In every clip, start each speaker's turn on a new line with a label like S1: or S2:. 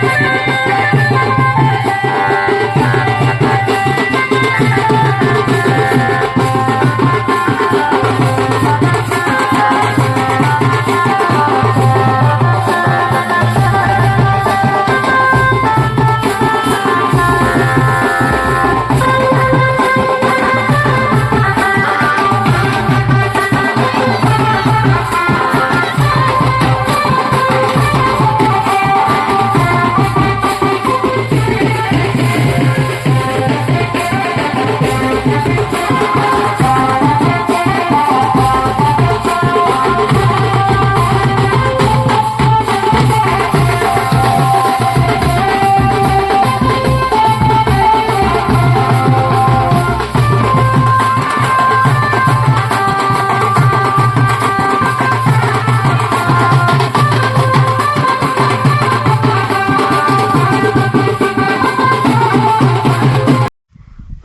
S1: Thank you.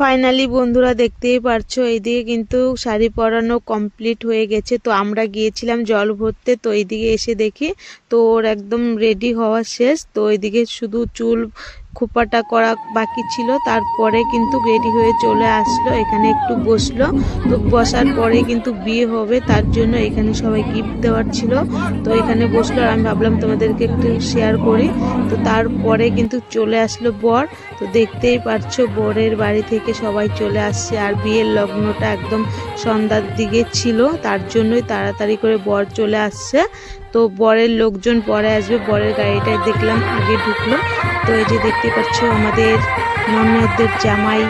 S1: Finally বন্ধুরা দেখতেই পারছ, এইদিকে কিন্তু শাড়ি পরানো কমপ্লিট হয়ে গেছে। তো আমরা গিয়েছিলাম জল ভরতে, তো এইদিকে এসে দেখি তো ওর একদম রেডি হওয়া শেষ। তো এইদিকে শুধু চুল খোপাটা করা বাকি ছিল, তারপরে কিন্তু রেডি হয়ে চলে আসলো, এখানে একটু বসল। তো বসার পরে কিন্তু বিয়ে হবে, তার জন্য এখানে সবাই গিফট দেওয়ার ছিল। তো এখানে বসল, আর আমি ভাবলাম তোমাদেরকে একটু শেয়ার করি। তো তারপরে কিন্তু চলে আসলো বর। তো দেখতেই পারছ বরের বাড়ি থেকে সবাই চলে আসছে। আর বিয়ের লগ্নটা একদম সন্ধ্যার দিকে ছিল, তার জন্যই তাড়াতাড়ি করে বর চলে আসছে। তো বরের লোকজন পরে আসবে, বরের গাড়িটাই দেখলাম আগে ঢুকলো। তো এই যে দেখতে পাচ্ছ আমাদের ননদের জামাই।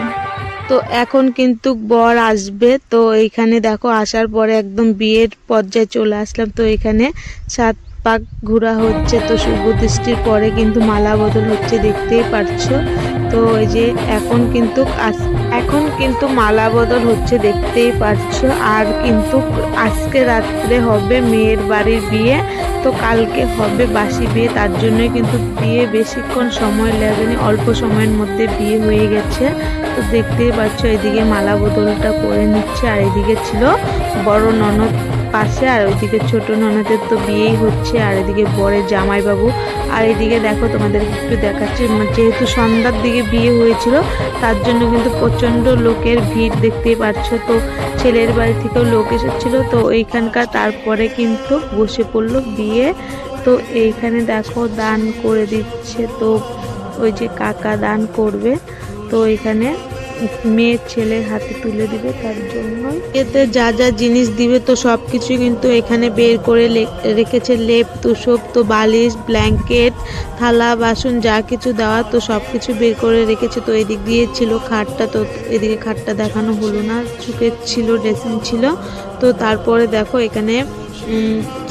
S1: তো এখন কিন্তু বর আসবে, তো এইখানে দেখো আসার পরে একদম বিয়ের পর্যায়ে চলে আসলাম। তো এখানে সাত পাক ঘোরা হচ্ছে, তো শুভ দৃষ্টির পরে কিন্তু মালা বদল হচ্ছে, দেখতেই পারছ। তো এই যে এখন কিন্তু এখন কিন্তু মালা বদল হচ্ছে, দেখতেই পারছ। আর কিন্তু আজকে রাত্রে হবে মেয়ের বাড়ির বিয়ে, তো কালকে হবে বাসি বিয়ে, তার জন্যই কিন্তু বিয়ে বেশিক্ষণ সময় লাগেনি, অল্প সময়ের মধ্যে বিয়ে হয়ে গেছে। তো দেখতেই পাচ্ছ এদিকে মালা বদলটা করে নিচ্ছে, আর এদিকে ছিল বড় ননদ পাশে আর ওইদিকে ছোট ননদের তো বিয়েই হচ্ছে, আর এদিকে বরের জামাইবাবু। আর এদিকে দেখো তোমাদের একটু দেখাচ্ছি মানে যেহেতু সন্ধ্যার দিকে বিয়ে হয়েছিল, তার জন্য কিন্তু প্রচণ্ড লোকের ভিড় দেখতেই পাচ্ছ। তো ছেলের বাড়ি থেকেও লোক এসেছিল, তো এইখানকার তারপরে কিন্তু বসে পড়ল বিয়ে। তো এইখানে দেখো দান করে দিচ্ছে, তো ওই যে কাকা দান করবে, তো এখানে মেয়ের ছেলের হাতে তুলে দিবে তার জন্য এতে যা যা জিনিস দিবে তো সব কিছু কিন্তু এখানে বের করে রেখেছে। লেপ, তুষক তো বালিশ, ব্ল্যাঙ্কেট, থালা, বাসন যা কিছু দেওয়া তো সব কিছু বের করে রেখেছে। তো এদিক দিয়ে ছিল খাটটা, তো এদিকে খাটটা দেখানো হলো না। চুকের ছিল, ড্রেসিং ছিল। তো তারপরে দেখো এখানে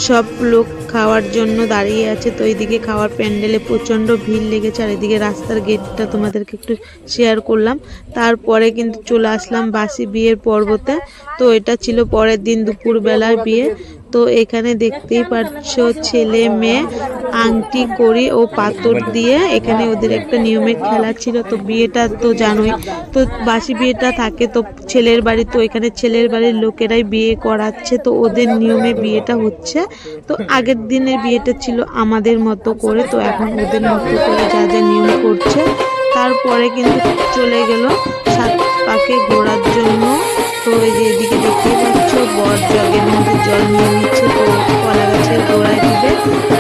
S1: সব লোক খাওয়ার জন্য দাঁড়িয়ে আছে তো এইদিকে খাওয়ার প্যান্ডেলে প্রচণ্ড ভিড় লেগেছে আর এদিকে রাস্তার গেটটা তোমাদেরকে একটু শেয়ার করলাম। তারপরে কিন্তু চলে আসলাম বাসি বিয়ের পর্বতে। তো এটা ছিল পরের দিন দুপুরবেলার বিয়ে। তো এখানে দেখতেই পাচ্ছ ছেলে, মেয়ে, আংটি করি ও পাথর দিয়ে এখানে ওদের একটা নিয়মের খেলা ছিল। তো বিয়েটা তো জানোই, তো বাসি বিয়েটা থাকে তো ছেলের বাড়ি, তো এখানে ছেলের বাড়ির লোকেরাই বিয়ে করাচ্ছে। তো ওদের নিয়মে বিয়েটা হচ্ছে। তো আগের দিনের বিয়েটা ছিল আমাদের মতো করে, তো এখন ওদের মতো করে যা যা নিয়ম করছে, তারপরে কিন্তু চলে গেল সাত পাকে ঘোরার জন্য। তো এই যে এদিকে দেখতেই পাচ্ছ বর জগের মধ্যে জল নিয়ে নিচ্ছে, তো কলা গাছের গোড়ায় দিবে।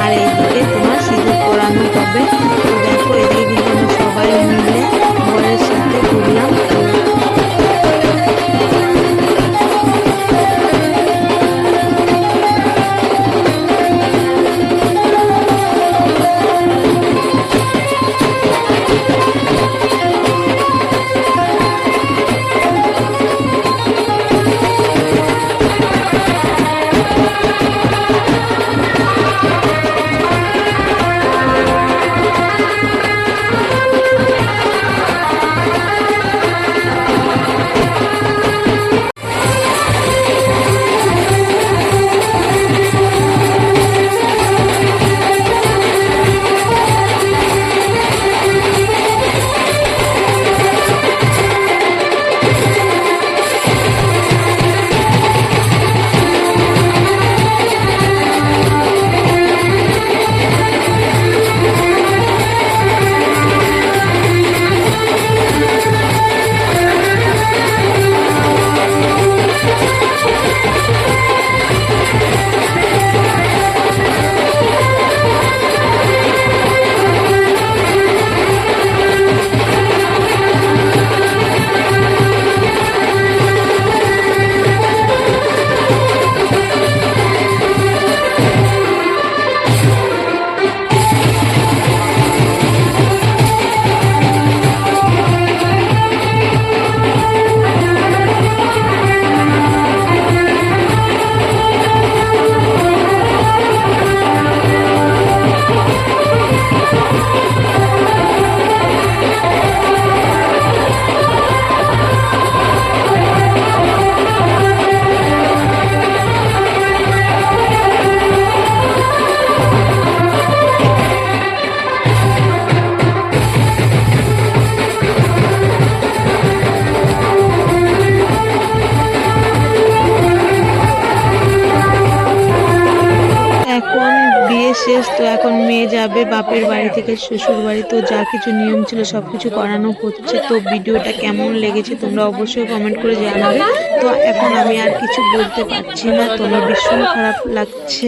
S1: আর এইদিকে তোমার মেয়ে যাবে বাপের বাড়ি থেকে শ্বশুর বাড়ি তো যা কিছু নিয়ম ছিল সব কিছু করানো হচ্ছে তো ভিডিওটা কেমন লেগেছে তোমরা অবশ্যই কমেন্ট করে জানাবে তো এখন আমি আর কিছু বলতে পারছি না তোমার ভীষণ খারাপ লাগছে